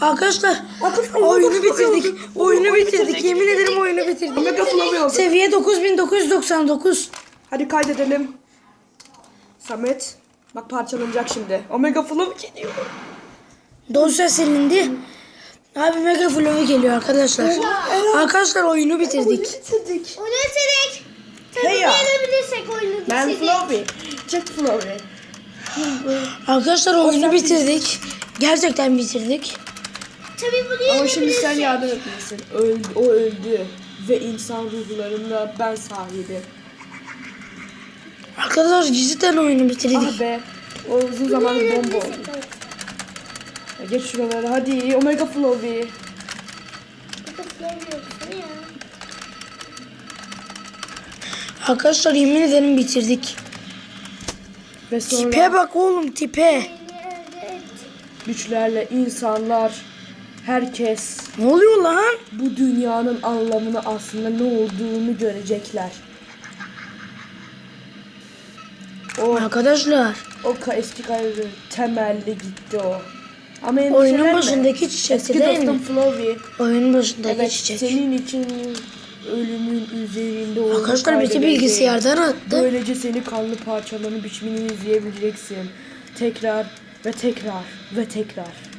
Arkadaşlar Arkadaşlar, oyunu oyunu bitirdik. Oyunu bitirdik. Yemin ederim oyunu bitirdik. Omega Flavi oldu. Seviye 9999. Hadi kaydedelim. Samet. Bak parçalanacak şimdi. Omega Flavi geliyor. Dosya silindi. Abi Mega Flow geliyor arkadaşlar. Arkadaşlar oyunu bitirdik. Bitirdik. Oyunu bitirdik. Tabii Hey ya. oyunu bitirdik. Ben Flavi. Jack Flavi. Arkadaşlar oyunu bitirdik. Gerçekten bitirdik. Tabii bunu Ama şimdi sen yardım etmelisin. Öldü, o öldü. Ve insan ruhlarında ben sahibi. Arkadaşlar cidden oyunu bitirdik. Ah be. O uzun zamandır bomba oldu. Ya Geç şuraları hadi. Omega ya. Arkadaşlar yemin ederim bitirdik. Ve sonra Tipe bak oğlum tipe. Güçlerle insanlar, herkes Ne oluyor lan? bu dünyanın anlamını aslında ne olduğunu görecekler. O, Arkadaşlar o ka- eski kaybı temelli gitti o. Ama oyunun başındaki çiçekti Eski değil dostum mi? Flavi. Oyunun başındaki Evet çiçek. senin için ölümün üzerinde olduğunu Arkadaşlar bizi kaydedeceğim. bilgisayardan attı. Böylece seni kanlı parçalarını biçimini izleyebileceksin. Tekrar ve tekrar ve tekrar.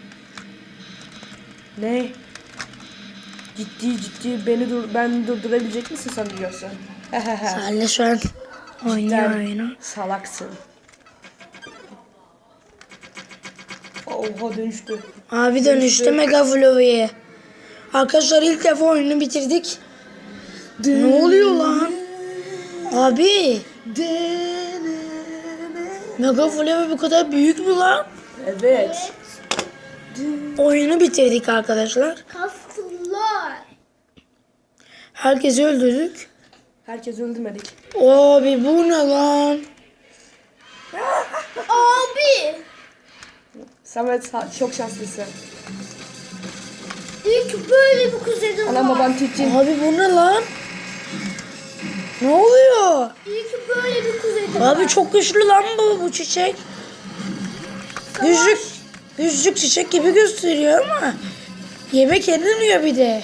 Ne? Ciddi ciddi beni dur ben durdurabilecek misin sanıyorsun? Salih şu an oynuyor Sen oyunu. salaksın. Oha dönüştü. Abi dönüştü Mega Flow'ye. Arkadaşlar ilk defa oyunu bitirdik. Ne oluyor lan? Abi Mega Flow bu kadar büyük mü lan? Evet. Oyunu bitirdik arkadaşlar. Kastılar. Herkesi öldürdük. Herkes öldürmedik. Abi bu ne lan? Abi. Samet sa- çok şanslısın. İlk böyle bir kuzenim Anam var. babam Tilkin. Abi bu ne lan? Ne oluyor? İlk böyle bir kuzenim Abi çok güçlü lan bu bu çiçek. Güçlük, güçlük çiçek gibi gösteriyor ama yemek yenilmiyor bir de.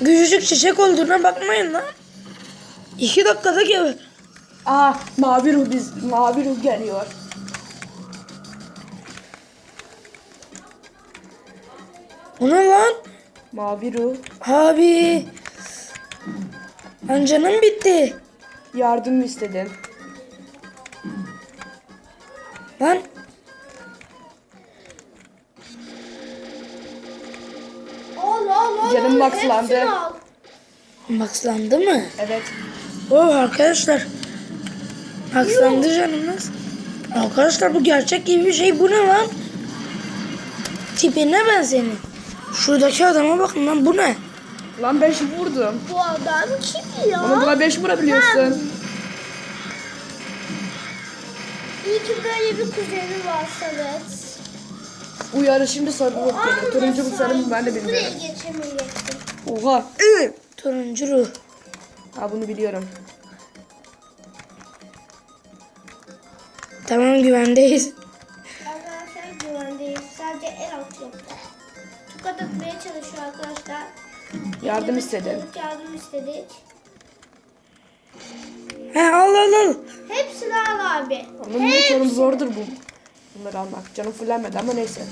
Güçlük çiçek olduğuna bakmayın lan. İki dakikada gibi. Aa mavi ruh biz mavi ruh geliyor. O ne lan? Mavi ruh Abi. Lan canım bitti. yardım istedim. Lan Canım maxlandı. maxlandı mı? Evet. Oh arkadaşlar. Maxlandı canımız. Arkadaşlar bu gerçek gibi bir şey. Bu ne lan? Tipine ben senin. Şuradaki adama bakın lan bu ne? Lan 5 vurdum. Bu adam kim ya? Ama buna 5 vurabiliyorsun. İyi ki böyle bir kuzeni var Samet. Uyarı şimdi sarı ruh geliyor. Turuncu mu sarı mı ben de Buraya bilmiyorum. geçemeyecektim. Oha. Turuncu ruh. Ha bunu biliyorum. Tamam güvendeyiz. Arkadaşlar güvendeyiz. Sadece el atıyor. Tokat atmaya çalışıyor arkadaşlar. Yardım istedim. Yardım istedik. He al al al. Hepsini al abi. Canım zordur bu. Bunları almak. Canım fullenmedi ama neyse.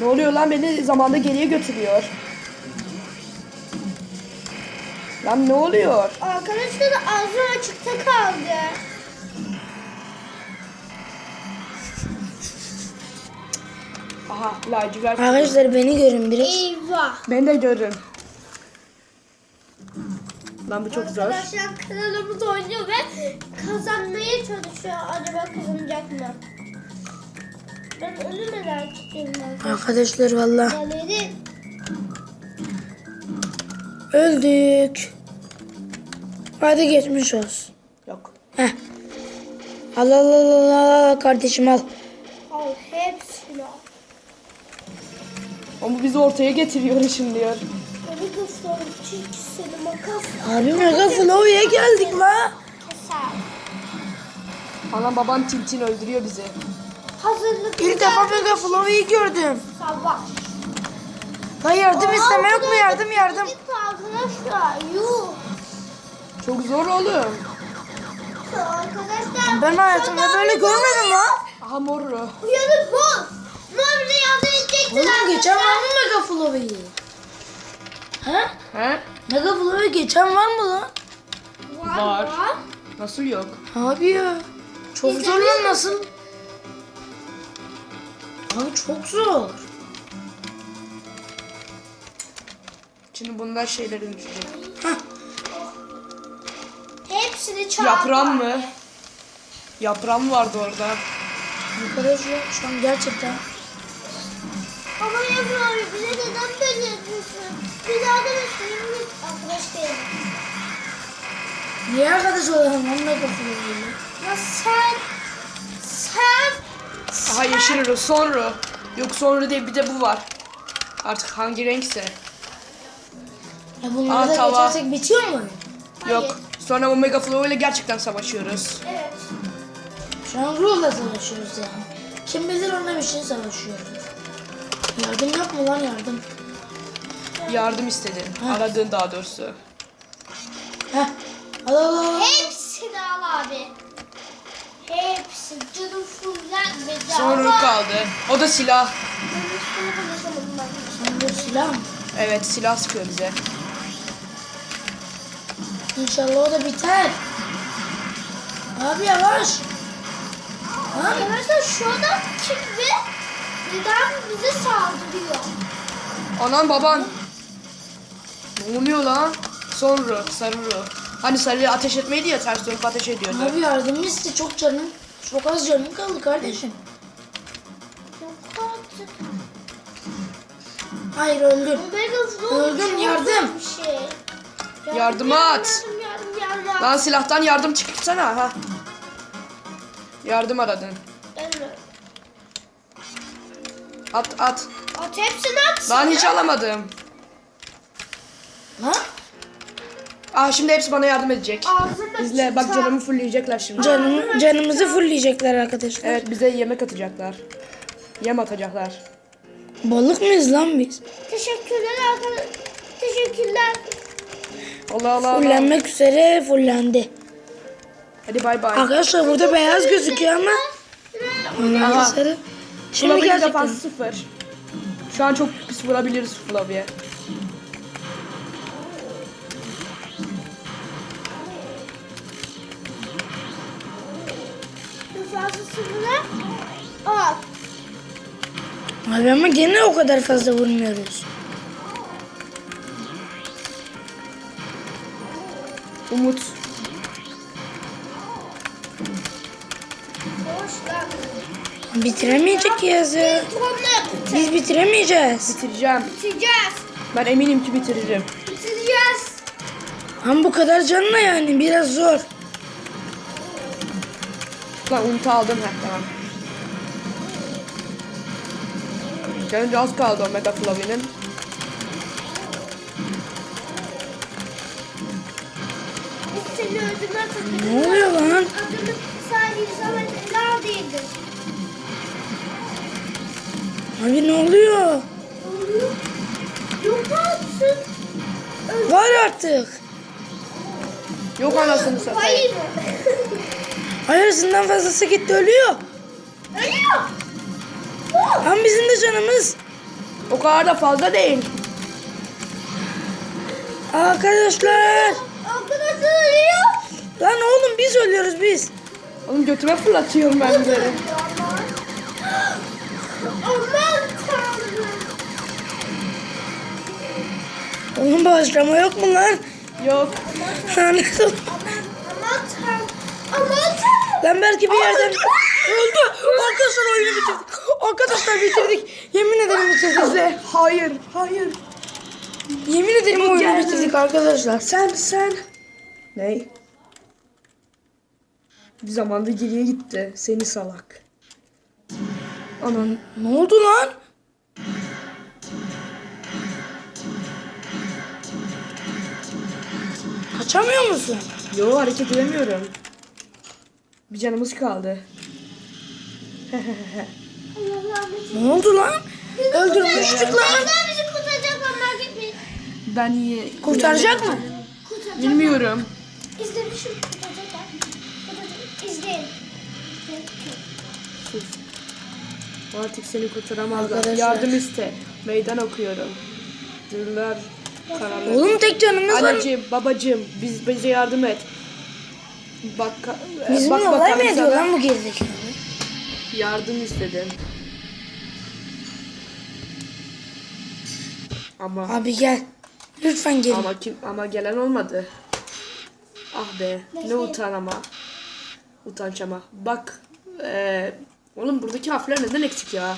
Ne oluyor lan beni zamanda geriye götürüyor. Lan ne oluyor? Arkadaşlar da ağzı açıkta kaldı. Aha lacivert. Arkadaşlar beni görün biraz. Eyvah. Beni de görün. Lan bu çok zor. Arkadaşlar kanalımız oynuyor ve kazanmaya çalışıyor. Acaba kazanacak mı? Ben onu merak ediyorum. Arkadaşlar valla Galeri öldük. Hadi geçmiş olsun. Yok. Heh. Al al al al al kardeşim al. al hepsini al. Ama bizi ortaya getiriyor şimdi diyor. Onu çünkü seni makas Abi Mega Flow'ya geldik la. keser. Anam babam Tintin öldürüyor bizi. hazırlıklı İlk defa. Mega Flow'u gördüm. Sabah. Lan yardım isteme yok mu yardım yardım. Arkadaşlar. Yuh. Çok zor oğlum. Arkadaşlar. Ben hayatımda böyle görmedim lan. Aha morru. Uyanık bu. Mor bize yardım edecektir Oğlum geçen var mı Mega Flow'u? He? He? Mega Flow'u geçen var mı lan? Var. Nasıl yok? Abi ya. Çok zor lan nasıl? Abi çok zor. Şimdi bunlar şeylerin düşecek. Hepsini çarpar. Yaprağın mı? Yaprağım vardı orada. Arkadaşlar şu an gerçekten. Ama Ebru abi bize neden böyle yapıyorsun? Biz arkadaşlarım arkadaş değiliz. Niye arkadaş olalım Mega Flow'u? Ya sen sen Aha yeşil ru, sonra. Yok sonra değil bir de bu var. Artık hangi renkse. Ya bunları Aa, da tava. geçersek bitiyor mu? Hayır. Yok. Sonra bu Mega Flow ile gerçekten savaşıyoruz. Evet. Şu an ruhla savaşıyoruz yani. Kim bilir onun için savaşıyoruz. Yardım yapma lan yardım. Yardım istedi. Aradığın daha doğrusu. Heh. Al al al. Hepsini al abi. Hepsi canım fullenmedi Sonra ama. kaldı. O da silah. Ben üstüne silah mı? Evet silah sıkıyor bize. İnşallah o da biter. Abi yavaş. Ha? Arkadaşlar şu adam kim ve neden bize saldırıyor? Anan baban. Ne oluyor lan? Sonra sarı ru. Hani sarı ateş etmeydi ya ters dönüp ateş ediyordu. Abi yardım iste çok canın. Çok az canın kaldı kardeşim. Yok artık. Hayır Flow Öldüm, çok yardım. şey. Yardıma at. Yardım yardım yardım. Lan silahtan yardım çıksana ha. Yardım aradın. Ben de. At at. At hepsini at. Lan hiç alamadım. Ha? Ah şimdi hepsi bana yardım edecek. Ağzını İzle bak canımı fullleyecekler şimdi. Canım, canımızı fullleyecekler arkadaşlar. Evet bize yemek atacaklar. Yem atacaklar. Balık mıyız lan biz? Teşekkürler arkadaşlar. Teşekkürler. Allah Allah Allah. Fullenmek üzere fullendi. Hadi bay bay. Arkadaşlar burada beyaz gözüküyor ama Aha. sarı. Şimdi Flavy'nin gerçekten. defası sıfır. Şu an çok pis vurabiliriz Flavy'e. Fazlasını at. Abi ama gene o kadar fazla vurmuyoruz. Umut. Bitiremeyecek yazı. Biz bitiremeyeceğiz. Bitireceğim. Bitireceğiz. Ben eminim ki bitiririm. Bitireceğiz. Ama bu kadar canla yani biraz zor. Lan Umut'u aldım. Heh tamam. Canınca az kaldı o Mega Flavy'nin. Biz seni öldürmez Ne oluyor lan? Adını sadece Samet Ela değildir. Abi ne oluyor? Yok artık. Var artık. Yok anasını satayım. Hayır. Hayırsından fazlası gitti ölüyor. Ölüyor. Ama bizim de canımız. O kadar da fazla değil. Arkadaşlar. Arkadaşlar ölüyor. Lan oğlum biz ölüyoruz biz. Oğlum götüme fırlatıyorum ben bunları. Aman. Oğlum bağışlama yok mu lan? Yok. Lanet olsun. Aman tanrım. Aman Lan belki bir yerden öldü. Arkadaşlar oyunu bitirdik. Arkadaşlar bitirdik. Yemin ederim bitirdik. İzle. Hayır. Hayır. Yemin ederim oyunu geldi. bitirdik arkadaşlar. Sen sen. Ney? Bir zamanda geriye gitti. Seni salak. Anan. Ne oldu lan? Kaçamıyor musun? Yo hareket edemiyorum. Bir canımız kaldı. Allah. Ne oldu lan? Öldürmüştük lan. Onlar bizi kurtaracak onlar gitmeyin. Ben iyi. Kurtaracak mı? Kurtaracak. Bilmiyorum. İzlemişim kurtaracaklar. Kurtaracak. İzleyin. Sus. Artık seni kurtaramazlar. Arkadaşlar. Yardım iste. Meydan okuyorum. Dırlar kararlar. Oğlum tek canımız var. Anneciğim, babacığım, biz bize yardım et. Bak, e, Bizimle bak olay mı ediyor lan bu gerizekalı? Yardım istedim. Ama Abi gel. Lütfen gel. ama kim ama gelen olmadı. Ah be, ne utan ama. Utanç ama. Bak, e, oğlum buradaki harfler neden eksik ya?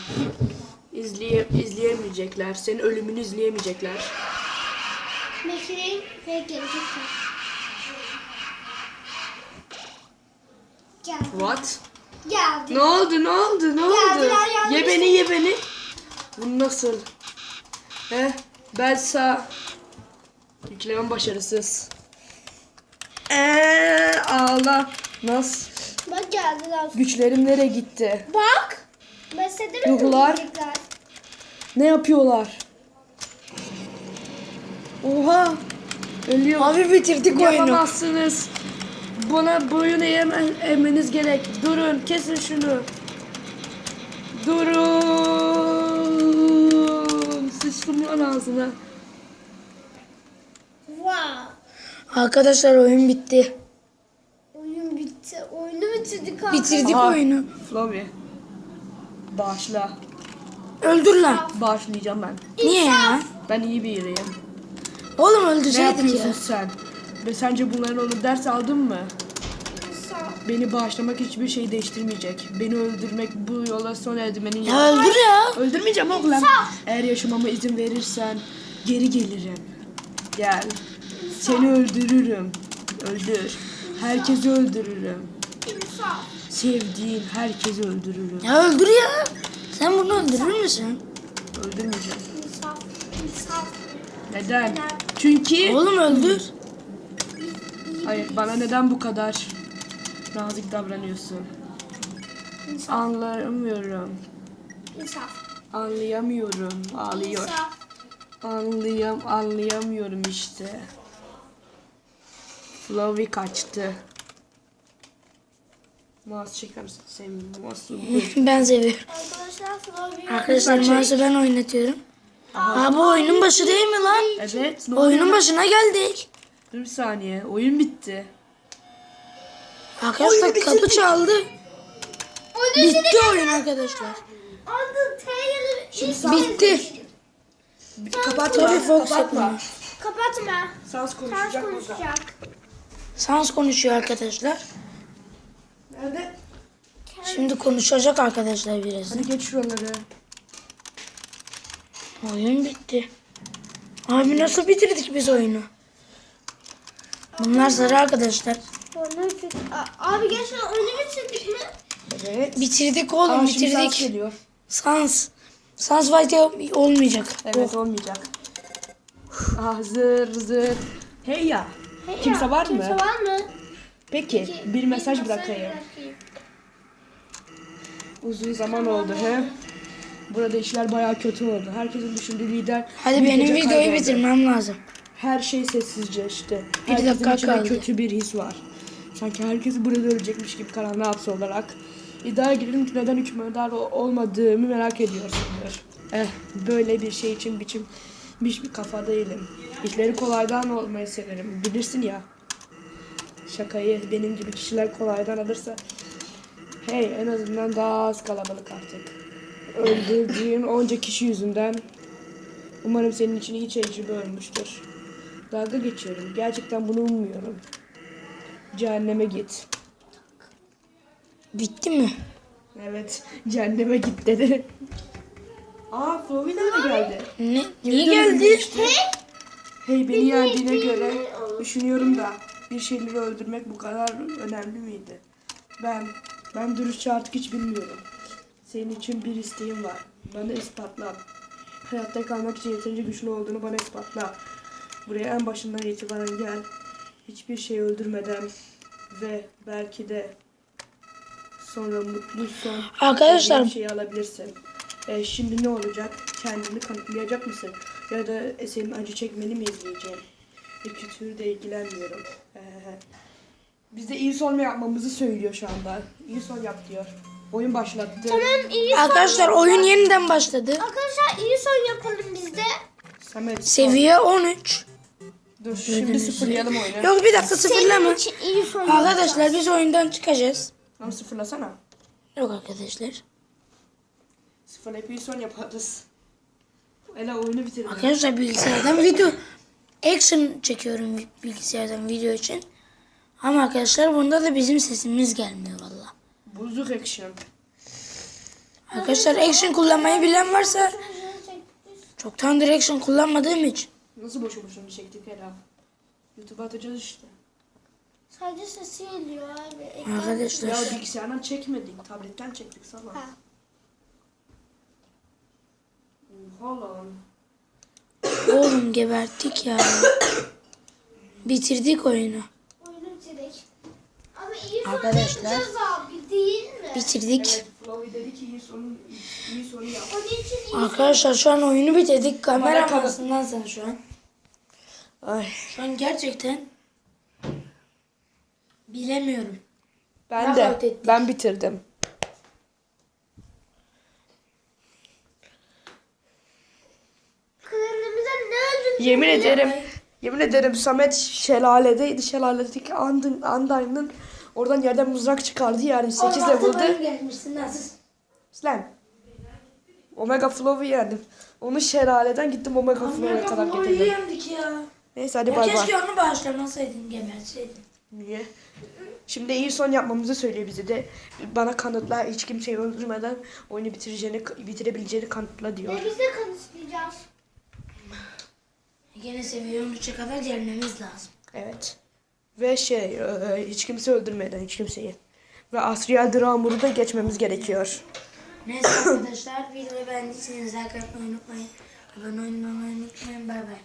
İzleye, izleyemeyecekler. Senin ölümünü izleyemeyecekler. Bekleyin ve gelecekler. Geldi. What? Geldi. Ne oldu? Ne oldu? Ne oldu? Geldiler, yardım Ye beni, ye beni. Bu nasıl? He? Ben sağ. Yüklemem başarısız. Eee ağla. Nasıl? Bak geldiler. Güçlerim nereye gitti? Bak. Mesela Ruhlar. Ne yapıyorlar? Oha! Ölüyor. Abi bitirdik oyunu. Yapamazsınız. Bana boyun eğmen, eğmeniz gerek. Durun, kesin şunu. Durun. Sıçtım lan ağzına. Wow. Arkadaşlar oyun bitti. Oyun bitti. Oyunu bitirdik abi. Bitirdik Aha. oyunu. Flavi. Bağışla. Öldür lan. Bağışlayacağım ben. Niye ya? Ben iyi biriyim. Oğlum Ne öldürseydik yapıyorsun ya. sen? Ve sence bunların onu ders aldın mı? Beni bağışlamak hiçbir şey değiştirmeyecek. Beni öldürmek bu yola son erdimenin yolu. Ya öldür ya. Öldürmeyeceğim oğlum. Eğer yaşamama izin verirsen geri gelirim. Gel. Seni öldürürüm. Öldür. Herkesi öldürürüm. İnsaf. Sevdiğin herkesi öldürürüm. Ya öldür ya. Sen bunu öldürür müsün? Öldürmeyeceğim. Neden? Çünkü... Oğlum öldür. Hayır bana neden bu kadar nazik davranıyorsun? İnsaf. Anlayamıyorum. İnsaf. Anlayamıyorum. Ağlıyor. İnsaf. Anlayam anlayamıyorum işte. Flavi kaçtı. Mouse çeker misin? Sevmiyorum mouse'u. Ben seviyorum. Arkadaşlar Flavi. Arkadaşlar mouse'u ben oynatıyorum. Aa bu oyunun başı değil mi lan? Evet. Oyunun başına geldik. Dur bir saniye. Oyun bitti. Arkadaşlar Oyunu kapı bitirdik. çaldı. Oyunu Bitti oyun arkadaşlar. Adı T yazı. Şimdi Bitti. Kapatma. Tabii Fox Kapatma. Kapatma. Sans Sans konuşacak burada. konuşacak. Sans konuşuyor arkadaşlar. Nerede? Şimdi konuşacak arkadaşlar biraz. Hadi geç şuraları. Oyun bitti. Abi nasıl bitirdik biz oyunu? Bunlar sarı arkadaşlar. Abi gerçekten oyunu bitirdik mi? Evet. Bitirdik oğlum şimdi sans bitirdik. geliyor. Sans. Sans fight olmayacak. Evet olmayacak. Ah zır zır. Hey ya. Hey Kimse ya, var mı? Kimse var mı? Peki Ki- bir mesaj bırakayım. bırakayım. Uzun zaman oldu he. Burada işler bayağı kötü oldu. Herkesin düşündüğü lider Hadi benim videoyu kayboldu. bitirmem lazım. Her şey sessizce işte. Bir Herkesin dakika içinde kaldı. kötü bir his var. Sanki herkes burada ölecekmiş gibi karanlığa hapsi olarak. İddiaya girelim ki neden hükümdar ol- olmadığımı merak ediyorsundur. Eh böyle bir şey için biçim bir kafa değilim. İşleri kolaydan olmayı severim. Bilirsin ya. Şakayı benim gibi kişiler kolaydan alırsa hey en azından daha az kalabalık artık. Öldürdüğün onca kişi yüzünden umarım senin için iyi tecrübe olmuştur. Dalga geçiyorum. Gerçekten bunu ummuyorum. Cehenneme git. Bitti mi? Evet, cehenneme git dedi. Aa, Flavi nerede geldi? Ne? Niye geldi? geçti. Hey beni yendiğine göre düşünüyorum da bir şeyleri öldürmek bu kadar önemli miydi? Ben, ben dürüstçe artık hiç bilmiyorum. Senin için bir isteğim var. Bana ispatla. Hayatta kalmak için yeterince güçlü olduğunu bana ispatla. Buraya en başından itibaren gel. Hiçbir şey öldürmeden ve belki de Sonra mutlu son. Arkadaşlar- Bir şey alabilirsin. Ee, şimdi ne olacak? Kendini kanıtlayacak mısın? Ya da senin acı çekmeni mi izleyeceğim? İki türde ilgilenmiyorum. Ee, bize iyi son mu yapmamızı söylüyor şu anda. İyi son yap diyor. Oyun başlattı. Tamam iyi son. Arkadaşlar oyun yeniden başladı. Arkadaşlar iyi son yapalım biz de. Samet. Seviye 13. Dur şimdi sıfırlayalım oyunu. Yok bir dakika sıfırlama. İyi son Arkadaşlar biz oyundan çıkacağız. Tamam sıfırlasana. Yok arkadaşlar. Sıfırlayıp iyi son yaparız. Ela oyunu bitirelim. Arkadaşlar bilgisayardan video action çekiyorum bilgisayardan video için. Ama arkadaşlar bunda da bizim sesimiz gelmiyor valla. Buzluk action. Arkadaşlar action kullanmayı bilen varsa çoktandır action kullanmadığım için. Nasıl boşu boşuna çektik Ela? YouTube'a atacağız işte. Sadece sesi geliyor abi. Ekran- Arkadaşlar Ya bilgisayardan çekmedik, tabletten çektik sabah. Ha. Oha lan. oğlum geberttik ya. Bitirdik oyunu. Oyunu bitirdik. Ama iyi son Arkadaşlar. yapacağız abi değil mi? Bitirdik. Evet, dedi ki iyi sonu, iyi sonu yap. Onun için iyi Arkadaşlar şu an oyunu bitirdik. Kamera Kamera- sen şu an. Ay. Şu an gerçekten bilemiyorum. Ben Knockout de, ettik. ben bitirdim. Ne Yemin ederim, yemin ederim Samet şelaledeydi. Şelaledeki andın, andayının oradan yerden mızrak çıkardı yani 8 level'dı. gelmişsin nasıl? Lan. Omega Flow'u yendim. Onu şelaleden gittim Omega Flow'a kadar getirdim. yendik ya. Neyse hadi Ya bay bay. keşke onu bağışlamasaydın geberseydin. Niye? Şimdi iyi son yapmamızı söylüyor bize de. Bana kanıtla hiç kimseyi öldürmeden oyunu bitireceğini, bitirebileceğini kanıtla diyor. Ve biz de kanıtlayacağız. Gene seviye 13'e kadar gelmemiz lazım. Evet. Ve şey e, hiç kimse öldürmeden hiç kimseyi. Ve Asriel Dramur'u da geçmemiz gerekiyor. Neyse arkadaşlar videoyu beğendiyseniz like atmayı unutmayın. Abone olmayı unutmayın. Bay bay.